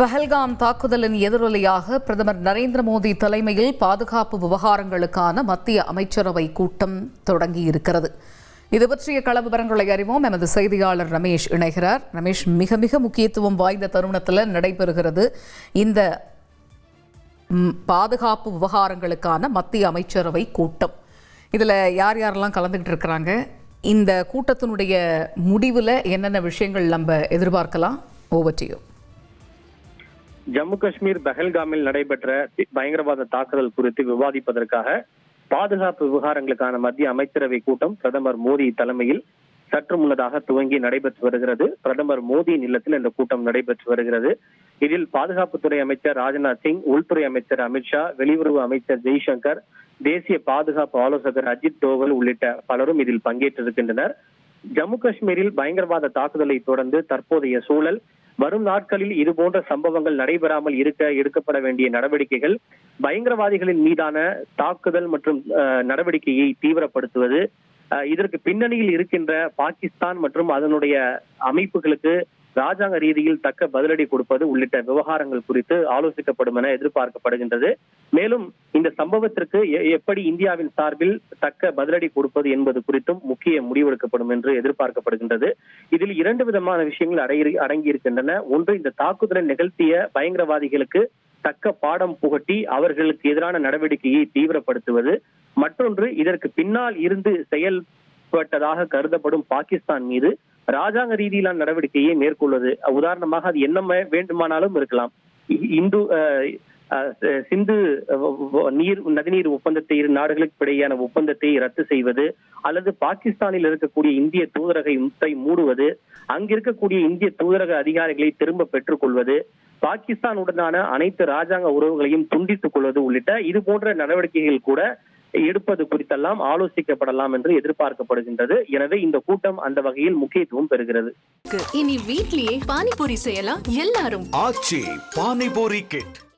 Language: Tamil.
பஹல்காம் தாக்குதலின் எதிரொலியாக பிரதமர் நரேந்திர மோடி தலைமையில் பாதுகாப்பு விவகாரங்களுக்கான மத்திய அமைச்சரவை கூட்டம் தொடங்கியிருக்கிறது. இது பற்றிய கள விவரங்களை அறிவோம். எமது செய்தியாளர் ரமேஷ் இணைகிறார். ரமேஷ் மிக மிக முக்கியத்துவம் வாய்ந்த தருணத்தில் நடைபெறுகிறது இந்த பாதுகாப்பு விவகாரங்களுக்கான மத்திய அமைச்சரவை கூட்டம். இதில் யார் யாரெல்லாம் கலந்துக்கிட்டு இருக்கிறாங்க? இந்த கூட்டத்தினுடைய முடிவில் என்னென்ன விஷயங்கள் நம்ம எதிர்பார்க்கலாம்? ஓவற்றியும் ஜம்மு காஷ்மீர் பஹல்காமில் நடைபெற்ற பயங்கரவாத தாக்குதல் குறித்து விவாதிப்பதற்காக பாதுகாப்பு விவகாரங்களுக்கான மத்திய அமைச்சரவை கூட்டம் பிரதமர் மோடி தலைமையில் சற்று முன்னதாக துவங்கி நடைபெற்று வருகிறது. பிரதமர் மோடியின் இல்லத்தில் இந்த கூட்டம் நடைபெற்று வருகிறது. இதில் பாதுகாப்புத்துறை அமைச்சர் ராஜ்நாத் சிங் உள்துறை அமைச்சர் அமித்ஷா வெளியுறவு அமைச்சர் ஜெய்சங்கர் தேசிய பாதுகாப்பு ஆலோசகர் அஜித் டோவல் உள்ளிட்ட பலரும் இதில் பங்கேற்றிருக்கின்றனர். ஜம்மு காஷ்மீரில் பயங்கரவாத தாக்குதலை தொடர்ந்து தற்போதைய சூழல் வரும் நாட்களில் இது போன்ற சம்பவங்கள் நடைபெறாமல் இருக்க எடுக்கப்பட வேண்டிய நடவடிக்கைகள் பயங்கரவாதிகளின் மீதான தாக்குதல் மற்றும் அஹ், நடவடிக்கையை தீவிரப்படுத்துவது இதற்கு பின்னணியில் இருக்கின்ற பாகிஸ்தான் மற்றும் அதனுடைய அமைப்புகளுக்கு ராஜாங்க ரீதியில் தக்க பதிலடி கொடுப்பது உள்ளிட்ட விவகாரங்கள் குறித்து ஆலோசிக்கப்படும் என எதிர்பார்க்கப்படுகின்றது. மேலும் இந்த சம்பவத்திற்கு எப்படி இந்தியாவின் சார்பில் தக்க பதிலடி கொடுப்பது என்பது குறித்தும் முக்கிய முடிவெடுக்கப்படும் என்று எதிர்பார்க்கப்படுகின்றது. இதில் இரண்டு விதமான விஷயங்கள் அடங்கி அடங்கியிருக்கின்றன. ஒன்று இந்த தாக்குதலை நிகழ்த்திய பயங்கரவாதிகளுக்கு தக்க பாடம் புகட்டி அவர்களுக்கு எதிரான நடவடிக்கையை தீவிரப்படுத்துவது. மற்றொன்று இதற்கு பின்னால் இருந்து செயல்பட்டதாக கருதப்படும் பாகிஸ்தான் மீது ராஜாங்க ரீதியிலான நடவடிக்கையை மேற்கொள்வது. உதாரணமாக அது என்ன வேண்டுமானாலும் இருக்கலாம். இந்து சிந்து நீர் நதிநீர் ஒப்பந்தத்தை இரு நாடுகளுக்கு இடையேயான ஒப்பந்தத்தை ரத்து செய்வது அல்லது பாகிஸ்தானில் இருக்கக்கூடிய இந்திய தூதரகத்தை மூடுவது அங்கிருக்கக்கூடிய இந்திய தூதரக அதிகாரிகளை திரும்ப பெற்றுக்கொள்வது பாகிஸ்தானுடனான அனைத்து ராஜாங்க உறவுகளையும் துண்டித்துக் கொள்வது உள்ளிட்ட இது போன்ற நடவடிக்கைகள் கூட எடுப்பது குறித்தெல்லாம் ஆலோசிக்கப்படலாம் என்று எதிர்பார்க்கப்படுகின்றது. எனவே இந்த கூட்டம் அந்த வகையில் முக்கியத்துவம் பெறுகிறது. இனி வீட்லயே பானிபூரி செய்யலாம். எல்லாரும். ஆச்சி பானிபூரி கிட்.